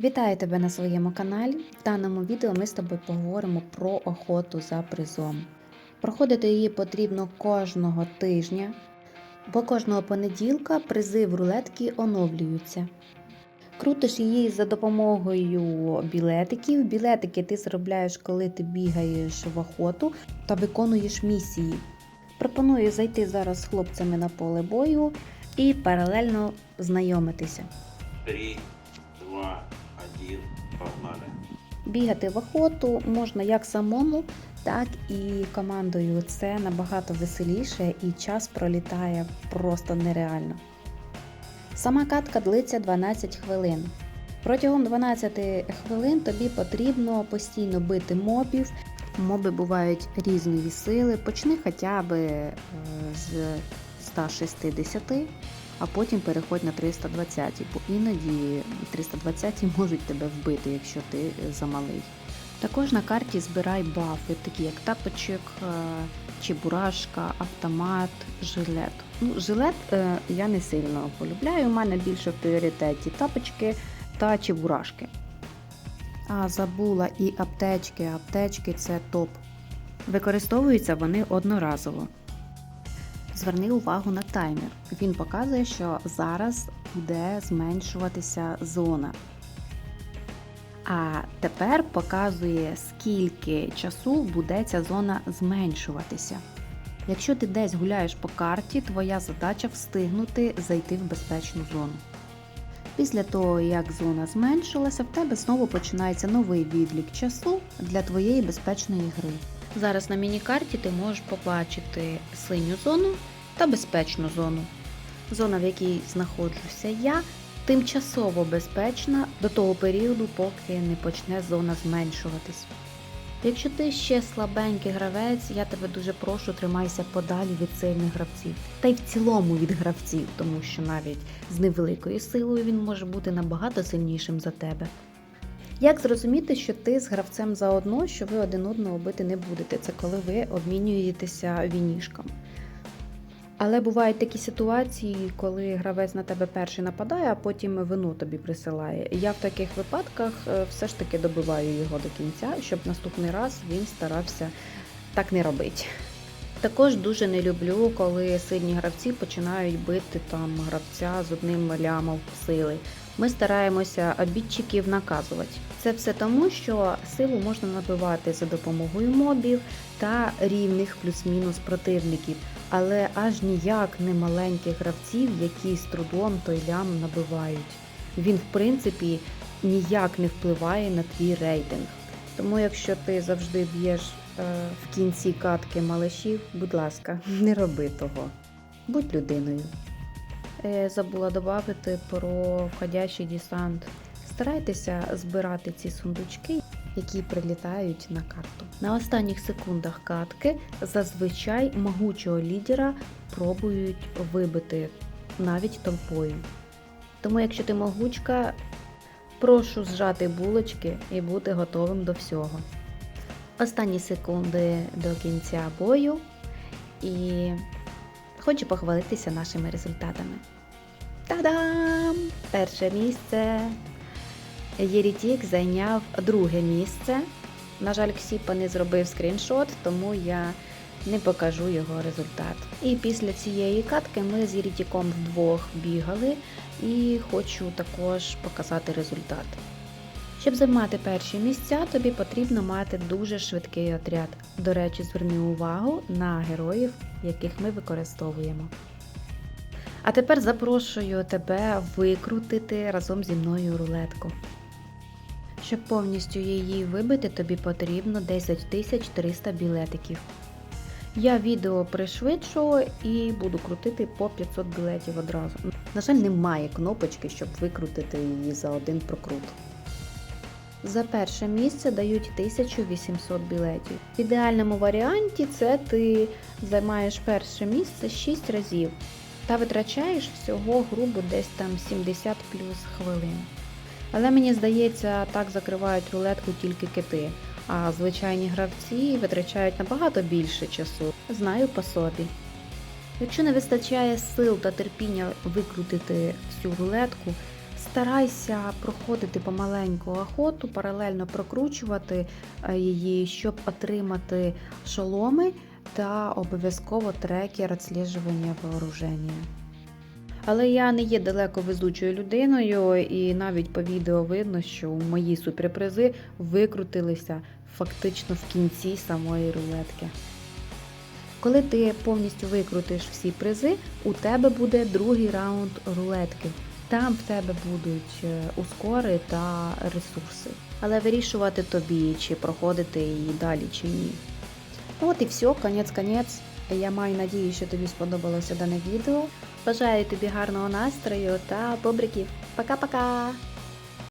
Вітаю тебе на своєму каналі. В даному відео ми з тобою поговоримо про охоту за призом. Проходити її потрібно кожного тижня, бо кожного понеділка призи в рулетки оновлюються. Крутиш її за допомогою білетиків. Білетики ти заробляєш, коли ти бігаєш в охоту та виконуєш місії. Пропоную зайти зараз з хлопцями на поле бою і паралельно знайомитися. Три, один, погнали. Бігати в охоту можна як самому, так і командою. Це набагато веселіше і час пролітає просто нереально. Сама катка длиться 12 хвилин. Протягом 12 хвилин тобі потрібно постійно бити мобів. Моби бувають різної сили. Почни хоча б е, з 160, а потім переходь на 320, бо іноді 320 можуть тебе вбити, якщо ти замалий. Також на карті збирай бафи, такі як тапочок, е, чебурашка, автомат, жилет. Ну, жилет е, я не сильно полюбляю, у мене більше в пріоритеті тапочки та чебурашки. А забула і аптечки. Аптечки це топ. Використовуються вони одноразово. Зверни увагу на таймер. Він показує, що зараз буде зменшуватися зона. А тепер показує, скільки часу буде ця зона зменшуватися. Якщо ти десь гуляєш по карті, твоя задача встигнути зайти в безпечну зону. Після того, як зона зменшилася, в тебе знову починається новий відлік часу для твоєї безпечної гри. Зараз на міні-карті ти можеш побачити синю зону та безпечну зону. Зона, в якій знаходжуся я, тимчасово безпечна до того періоду, поки не почне зона зменшуватись. Якщо ти ще слабенький гравець, я тебе дуже прошу, тримайся подалі від сильних гравців. Та й в цілому від гравців, тому що навіть з невеликою силою він може бути набагато сильнішим за тебе. Як зрозуміти, що ти з гравцем заодно, що ви один одного бити не будете? Це коли ви обмінюєтеся вінішком. Але бувають такі ситуації, коли гравець на тебе перший нападає, а потім вину тобі присилає. Я в таких випадках е, все ж таки добиваю його до кінця, щоб наступний раз він старався так не робити. Також дуже не люблю, коли сильні гравці починають бити там гравця з одним лямом сили. Ми стараємося обідчиків наказувати. Це все тому, що силу можна набивати за допомогою мобів та рівних плюс-мінус противників, але аж ніяк не маленьких гравців, які з трудом той лям набивають. Він, в принципі, ніяк не впливає на твій рейтинг. Тому, якщо ти завжди б'єш е, в кінці катки малишів, будь ласка, не роби того. Будь людиною. Е, Забула додати про входящий десант. Старайтеся збирати ці сундучки, які прилітають на карту. На останніх секундах катки зазвичай могучого лідера пробують вибити навіть толпою. Тому, якщо ти могучка, прошу зжати булочки і бути готовим до всього. Останні секунди до кінця бою і хочу похвалитися нашими результатами. Та-дам! Перше місце. Єрітік зайняв друге місце. На жаль, Ксіпа не зробив скріншот, тому я не покажу його результат. І після цієї катки ми з Єрітіком вдвох бігали і хочу також показати результат. Щоб займати перші місця, тобі потрібно мати дуже швидкий отряд. До речі, зверни увагу на героїв, яких ми використовуємо. А тепер запрошую тебе викрутити разом зі мною рулетку. Щоб повністю її вибити, тобі потрібно 10 300 білетиків. Я відео пришвидшу і буду крутити по 500 білетів одразу. На жаль, немає кнопочки, щоб викрутити її за один прокрут. За перше місце дають 1800 білетів. В ідеальному варіанті це ти займаєш перше місце 6 разів та витрачаєш всього грубо десь там 70 плюс хвилин. Але мені здається, так закривають рулетку тільки кити, а звичайні гравці витрачають набагато більше часу. Знаю по собі. Якщо не вистачає сил та терпіння викрутити всю рулетку, Старайся проходити помаленьку охоту, паралельно прокручувати е, її, щоб отримати шоломи та обов'язково трекер відслежування вооруження. Але я не є далеко везучою людиною, і навіть по відео видно, що мої суперпризи викрутилися фактично в кінці самої рулетки. Коли ти повністю викрутиш всі призи, у тебе буде другий раунд рулетки. Там в тебе будуть е, ускори та ресурси. Але вирішувати тобі, чи проходити її далі, чи ні. От і все, конець-конець. Я маю надію, що тобі сподобалося дане відео. Бажаю тобі гарного настрою та бобриків. Пока-пока!